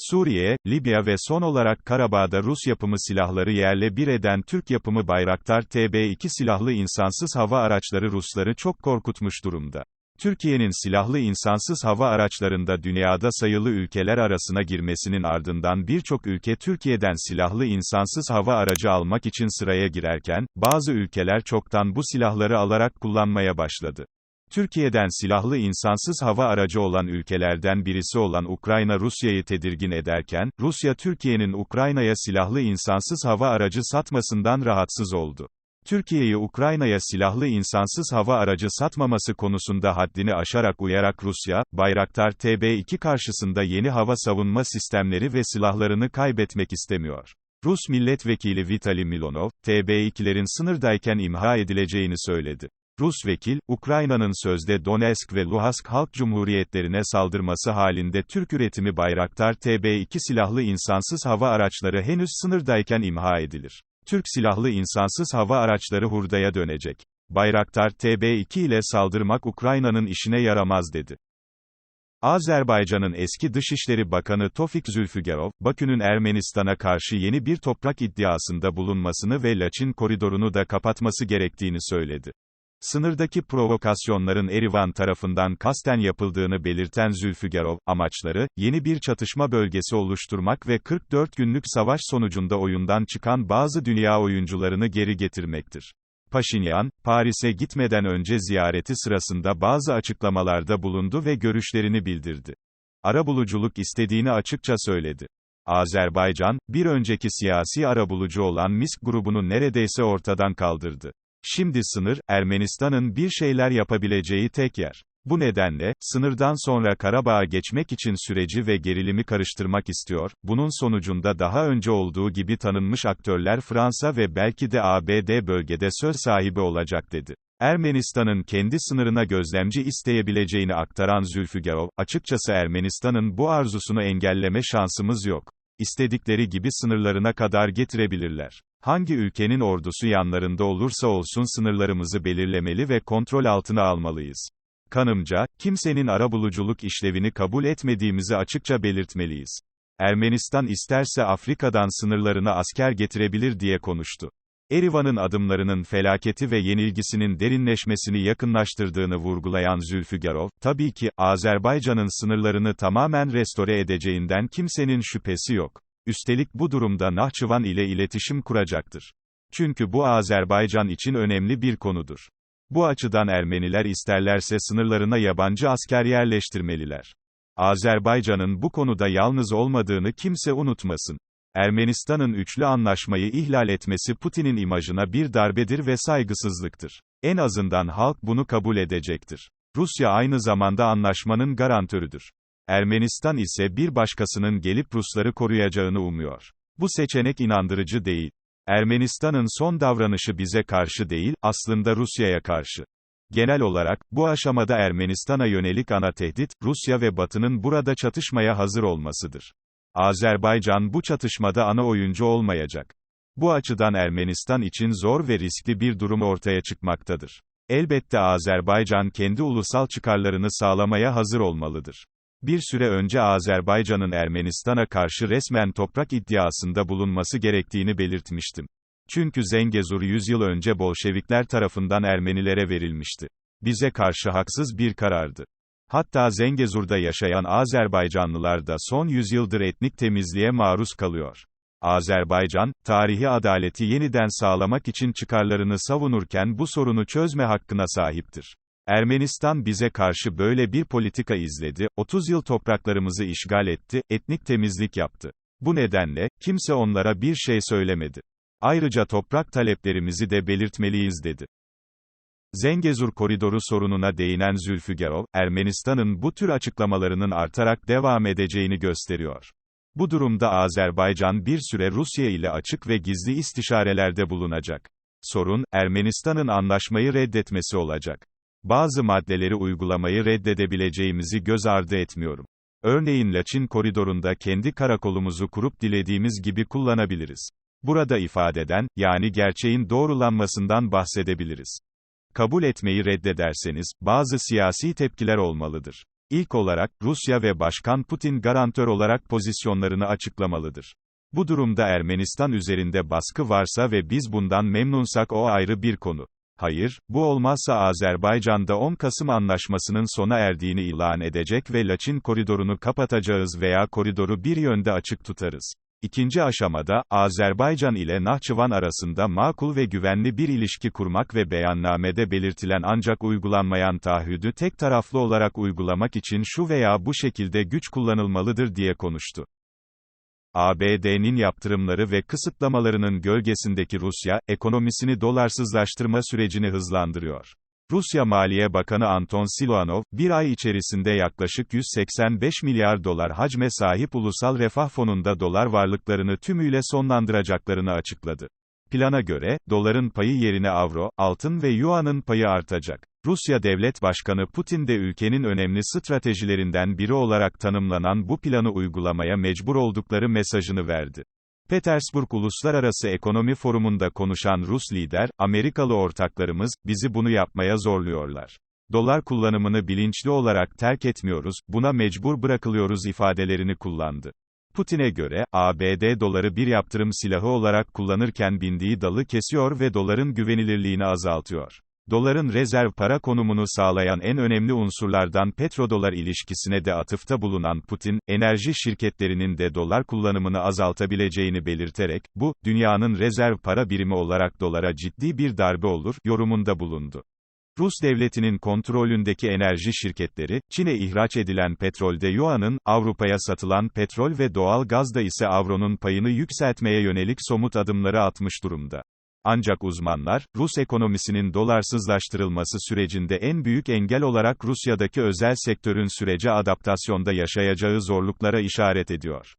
Suriye, Libya ve son olarak Karabağ'da Rus yapımı silahları yerle bir eden Türk yapımı Bayraktar TB2 silahlı insansız hava araçları Rusları çok korkutmuş durumda. Türkiye'nin silahlı insansız hava araçlarında dünyada sayılı ülkeler arasına girmesinin ardından birçok ülke Türkiye'den silahlı insansız hava aracı almak için sıraya girerken, bazı ülkeler çoktan bu silahları alarak kullanmaya başladı. Türkiye'den silahlı insansız hava aracı olan ülkelerden birisi olan Ukrayna Rusya'yı tedirgin ederken, Rusya Türkiye'nin Ukrayna'ya silahlı insansız hava aracı satmasından rahatsız oldu. Türkiye'yi Ukrayna'ya silahlı insansız hava aracı satmaması konusunda haddini aşarak uyarak Rusya, Bayraktar TB2 karşısında yeni hava savunma sistemleri ve silahlarını kaybetmek istemiyor. Rus milletvekili Vitali Milonov, TB2'lerin sınırdayken imha edileceğini söyledi. Rus vekil, Ukrayna'nın sözde Donetsk ve Luhansk Halk Cumhuriyetlerine saldırması halinde Türk üretimi Bayraktar TB2 silahlı insansız hava araçları henüz sınırdayken imha edilir. Türk silahlı insansız hava araçları hurdaya dönecek. Bayraktar TB2 ile saldırmak Ukrayna'nın işine yaramaz dedi. Azerbaycan'ın eski Dışişleri Bakanı Tofik Zülfügarov, Bakü'nün Ermenistan'a karşı yeni bir toprak iddiasında bulunmasını ve Laçin koridorunu da kapatması gerektiğini söyledi. Sınırdaki provokasyonların Erivan tarafından kasten yapıldığını belirten Zülfügarov, amaçları, yeni bir çatışma bölgesi oluşturmak ve 44 günlük savaş sonucunda oyundan çıkan bazı dünya oyuncularını geri getirmektir. Paşinyan, Paris'e gitmeden önce ziyareti sırasında bazı açıklamalarda bulundu ve görüşlerini bildirdi. Arabuluculuk istediğini açıkça söyledi. Azerbaycan, bir önceki siyasi arabulucu olan Misk grubunu neredeyse ortadan kaldırdı. Şimdi sınır, Ermenistan'ın bir şeyler yapabileceği tek yer. Bu nedenle, sınırdan sonra Karabağ'a geçmek için süreci ve gerilimi karıştırmak istiyor, bunun sonucunda daha önce olduğu gibi tanınmış aktörler Fransa ve belki de ABD bölgede söz sahibi olacak dedi. Ermenistan'ın kendi sınırına gözlemci isteyebileceğini aktaran Zülfügarov, açıkçası Ermenistan'ın bu arzusunu engelleme şansımız yok. İstedikleri gibi sınırlarına kadar getirebilirler. Hangi ülkenin ordusu yanlarında olursa olsun sınırlarımızı belirlemeli ve kontrol altına almalıyız. Kanımca, kimsenin arabuluculuk işlevini kabul etmediğimizi açıkça belirtmeliyiz. Ermenistan isterse Afrika'dan sınırlarına asker getirebilir diye konuştu. Erivan'ın adımlarının felaketi ve yenilgisinin derinleşmesini yakınlaştırdığını vurgulayan Zülfügarov, tabii ki, Azerbaycan'ın sınırlarını tamamen restore edeceğinden kimsenin şüphesi yok. Üstelik bu durumda Nahçıvan ile iletişim kuracaktır. Çünkü bu Azerbaycan için önemli bir konudur. Bu açıdan Ermeniler isterlerse sınırlarına yabancı asker yerleştirmeliler. Azerbaycan'ın bu konuda yalnız olmadığını kimse unutmasın. Ermenistan'ın üçlü anlaşmayı ihlal etmesi Putin'in imajına bir darbedir ve saygısızlıktır. En azından halk bunu kabul edecektir. Rusya aynı zamanda anlaşmanın garantörüdür. Ermenistan ise bir başkasının gelip Rusları koruyacağını umuyor. Bu seçenek inandırıcı değil. Ermenistan'ın son davranışı bize karşı değil, aslında Rusya'ya karşı. Genel olarak, bu aşamada Ermenistan'a yönelik ana tehdit, Rusya ve Batı'nın burada çatışmaya hazır olmasıdır. Azerbaycan bu çatışmada ana oyuncu olmayacak. Bu açıdan Ermenistan için zor ve riskli bir durum ortaya çıkmaktadır. Elbette Azerbaycan kendi ulusal çıkarlarını sağlamaya hazır olmalıdır. Bir süre önce Azerbaycan'ın Ermenistan'a karşı resmen toprak iddiasında bulunması gerektiğini belirtmiştim. Çünkü Zengezur 100 yıl önce Bolşevikler tarafından Ermenilere verilmişti. Bize karşı haksız bir karardı. Hatta Zengezur'da yaşayan Azerbaycanlılar da son yüzyıldır etnik temizliğe maruz kalıyor. Azerbaycan, tarihi adaleti yeniden sağlamak için çıkarlarını savunurken bu sorunu çözme hakkına sahiptir. Ermenistan bize karşı böyle bir politika izledi, 30 yıl topraklarımızı işgal etti, etnik temizlik yaptı. Bu nedenle, kimse onlara bir şey söylemedi. Ayrıca toprak taleplerimizi de belirtmeliyiz dedi. Zengezur koridoru sorununa değinen Zülfügarov, Ermenistan'ın bu tür açıklamalarının artarak devam edeceğini gösteriyor. Bu durumda Azerbaycan bir süre Rusya ile açık ve gizli istişarelerde bulunacak. Sorun, Ermenistan'ın anlaşmayı reddetmesi olacak. Bazı maddeleri uygulamayı reddedebileceğimizi göz ardı etmiyorum. Örneğin Laçin koridorunda kendi karakolumuzu kurup dilediğimiz gibi kullanabiliriz. Burada ifadeden, yani gerçeğin doğrulanmasından bahsedebiliriz. Kabul etmeyi reddederseniz, bazı siyasi tepkiler olmalıdır. İlk olarak, Rusya ve Başkan Putin garantör olarak pozisyonlarını açıklamalıdır. Bu durumda Ermenistan üzerinde baskı varsa ve biz bundan memnunsak o ayrı bir konu. Hayır, bu olmazsa Azerbaycan'da 10 Kasım Anlaşması'nın sona erdiğini ilan edecek ve Laçin koridorunu kapatacağız veya koridoru bir yönde açık tutarız. İkinci aşamada, Azerbaycan ile Nahçıvan arasında makul ve güvenli bir ilişki kurmak ve beyannamede belirtilen ancak uygulanmayan taahhüdü tek taraflı olarak uygulamak için şu veya bu şekilde güç kullanılmalıdır diye konuştu. ABD'nin yaptırımları ve kısıtlamalarının gölgesindeki Rusya, ekonomisini dolarsızlaştırma sürecini hızlandırıyor. Rusya Maliye Bakanı Anton Siluanov, bir ay içerisinde yaklaşık 185 milyar dolar hacme sahip Ulusal Refah Fonu'nda dolar varlıklarını tümüyle sonlandıracaklarını açıkladı. Plana göre, doların payı yerine avro, altın ve yuanın payı artacak. Rusya Devlet Başkanı Putin de ülkenin önemli stratejilerinden biri olarak tanımlanan bu planı uygulamaya mecbur oldukları mesajını verdi. Petersburg Uluslararası Ekonomi Forumu'nda konuşan Rus lider, Amerikalı ortaklarımız, bizi bunu yapmaya zorluyorlar. Dolar kullanımını bilinçli olarak terk etmiyoruz, buna mecbur bırakılıyoruz ifadelerini kullandı. Putin'e göre, ABD doları bir yaptırım silahı olarak kullanırken bindiği dalı kesiyor ve doların güvenilirliğini azaltıyor. Doların rezerv para konumunu sağlayan en önemli unsurlardan petrodolar ilişkisine de atıfta bulunan Putin, enerji şirketlerinin de dolar kullanımını azaltabileceğini belirterek, bu, dünyanın rezerv para birimi olarak dolara ciddi bir darbe olur, yorumunda bulundu. Rus devletinin kontrolündeki enerji şirketleri, Çin'e ihraç edilen petrolde yuanın, Avrupa'ya satılan petrol ve doğal gazda ise avronun payını yükseltmeye yönelik somut adımları atmış durumda. Ancak uzmanlar, Rus ekonomisinin dolarsızlaştırılması sürecinde en büyük engel olarak Rusya'daki özel sektörün sürece adaptasyonda yaşayacağı zorluklara işaret ediyor.